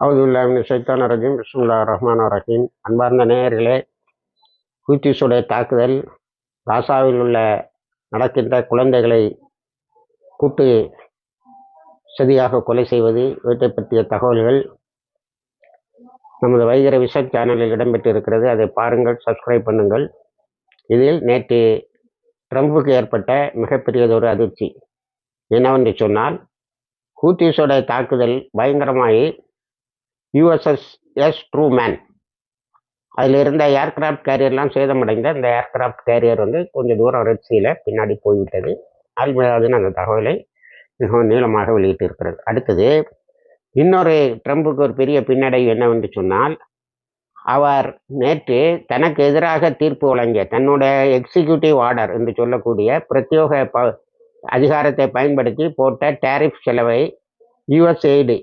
அவதுல்லாமின் சைத்தான ரஹீம் பிஸ்முல்லா ரஹ்மான் ரஹீம். அன்பார்ந்த நேயர்களே ஹூத்திஸுடைய தாக்குதல் காசாவில் உள்ள நடக்கின்ற குழந்தைகளை கூட்டு சதியாக கொலை செய்வது இவற்றை பற்றிய தகவல்கள் நமது வைகர விஷ சேனலில் இடம்பெற்றிருக்கிறது. அதை பாருங்கள் சப்ஸ்கிரைப் பண்ணுங்கள். இதில் நேற்று ட்ரம்புக்கு ஏற்பட்ட மிகப்பெரியதொரு அதிர்ச்சி. என்னவென்று சொன்னால் ஹூத்திஸோட தாக்குதல் பயங்கரமாகி யூஎஸ்எஸ் எஸ் ட்ரூமேன் அதில் இருந்த ஏர்கிராஃப்ட் கேரியர்லாம் சேதமடைந்த இந்த ஏர்கிராஃப்ட் கேரியர் வந்து கொஞ்சம் தூரம் ரெட்சியில் பின்னாடி போய்விட்டது. அதுன்னு அந்த தகவலை மிகவும் நீளமாக வெளியிட்டு இருக்கிறது அடுத்தது இன்னொரு ட்ரம்புக்கு ஒரு பெரிய பின்னடைவு என்னவென்று சொன்னால் அவர் நேற்று தனக்கு எதிராக தீர்ப்பு வழங்கிய தன்னுடைய எக்ஸிக்யூட்டிவ் ஆர்டர் என்று சொல்லக்கூடிய பிரத்யோக ப அதிகாரத்தை பயன்படுத்தி போட்ட டேரிஃப் செலவை யுஎஸ்எய்டு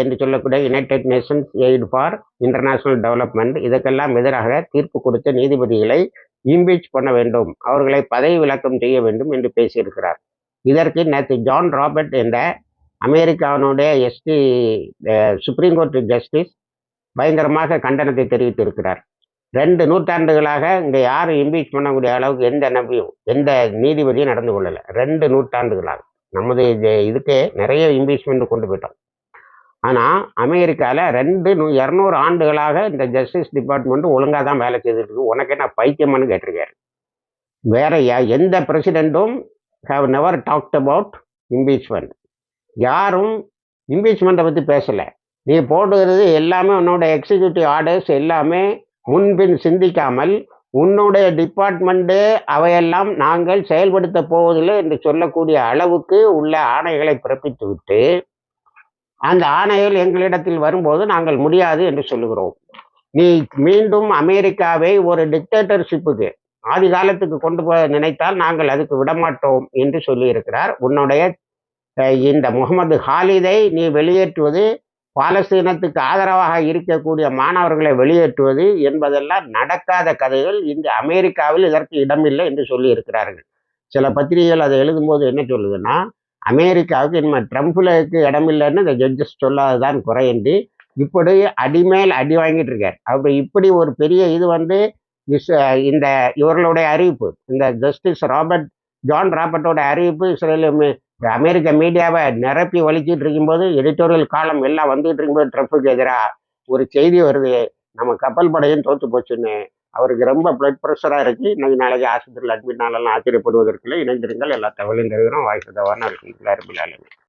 என்று சொல்லக்கூடிய United Nations aid for international development இதற்கெல்லாம் எதிராக தீர்ப்பு கொடுத்த நீதிபதிகளை இம்பீச் பண்ண வேண்டும். அவர்களை பதவி விலக்கம் செய்ய வேண்டும் என்று பேசியிருக்கிறார். இதற்கு நேற்று ஜான் ராபர்ட் என்ற அமெரிக்காவினுடைய எஸ்டி சுப்ரீம் கோர்ட் ஜஸ்டிஸ் பயங்கரமாக கண்டனத்தை தெரிவித்திருக்கிறார். ரெண்டு நூற்றாண்டுகளாக இங்கே யாரும் இம்பீச் பண்ணக்கூடிய அளவுக்கு எந்த நம்பியும் எந்த நீதிபதியும் நடந்து கொள்ளலை. ரெண்டு நூற்றாண்டுகளாக. நமது இதுக்கே நிறைய இம்பீச்மெண்ட் கொண்டு போயிட்டோம். ஆனால் அமெரிக்காவில் ரெண்டு நூ இரநூறு ஆண்டுகளாக இந்த ஜஸ்டிஸ் டிபார்ட்மெண்ட் ஒழுங்காக தான் வேலை செய்துட்டு இருக்கு என்ன பைத்தியம்னு பைத்தியமானு கேட்டிருக்காரு. வேற எந்த பிரசிடெண்ட்டும் have never talked about impeachment யாரும் இம்பீச்மெண்ட்டை பற்றி பேசலை. நீ போடுகிறது எல்லாமே உன்னோட எக்ஸிக்யூட்டிவ் ஆர்டர்ஸ் எல்லாமே முன்பின் சிந்திக்காமல் உன்னுடைய டிபார்ட்மெண்ட்டே அவையெல்லாம் நாங்கள் செயல்படுத்த போவதில்லை என்று சொல்லக்கூடிய அளவுக்கு உள்ள ஆணைகளை பிறப்பித்து விட்டு அந்த ஆணைகள் எங்களிடத்தில் வரும்போது நாங்கள் முடியாது என்று சொல்லுகிறோம். நீ மீண்டும் அமெரிக்காவை ஒரு டிக்டேட்டர்ஷிப்புக்கு ஆதி காலத்துக்கு கொண்டு போக நினைத்தால் நாங்கள் அதுக்கு விடமாட்டோம் என்று சொல்லியிருக்கிறார். உன்னுடைய இந்த முகமது ஹாலிதை நீ வெளியேற்றுவது பாலஸ்தீனத்துக்கு ஆதரவாக இருக்கக்கூடிய மாணவர்களை வெளியேற்றுவது என்பதெல்லாம் நடக்காத கதைகள். இந்த அமெரிக்காவில் இதற்கு இடமில்லை என்று சொல்லியிருக்கிறார்கள். சில பத்திரிகைகள் அதை எழுதும்போது என்ன சொல்லுதுன்னா அமெரிக்காவுக்கு இனிமேல் ட்ரம்ப்லுக்கு இடமில்லைன்னு இந்த ஜட்ஜஸ் சொல்லாததான் குறையண்டி இப்படி அடிமேல் அடி வாங்கிட்டு இருக்கார். அப்படி இப்படி ஒரு பெரிய இது வந்து இந்த இவர்களுடைய அறிவிப்பு இந்த ஜஸ்டிஸ் ராபர்ட் ஜான் ராபர்ட்டோட அறிவிப்பு இஸ்ரேல் அமெரிக்க மீடியாவை நிரப்பி வலிச்சிட்டு இருக்கும்போது எடிட்டோரியல் காலம் எல்லாம் வந்துகிட்டு இருக்கும்போது ட்ரம்ப்புக்கு எதிராக ஒரு செய்தி வருது. நம்ம கப்பல் படையும் தோற்று போச்சுன்னு அவருக்கு ரொம்ப பிளட் ப்ரெஷராக இருக்குது இன்னைக்கு நாளைக்கு ஆஸ்பத்திரியில் அட்மிட் நாளெல்லாம் ஆச்சரியப்படுவதற்குள்ளே இணைந்திருங்கள் எல்லா தகவலையும் தருகிறோம் வாய்ஸ் தவறான இருக்குங்களா எல்லாருமே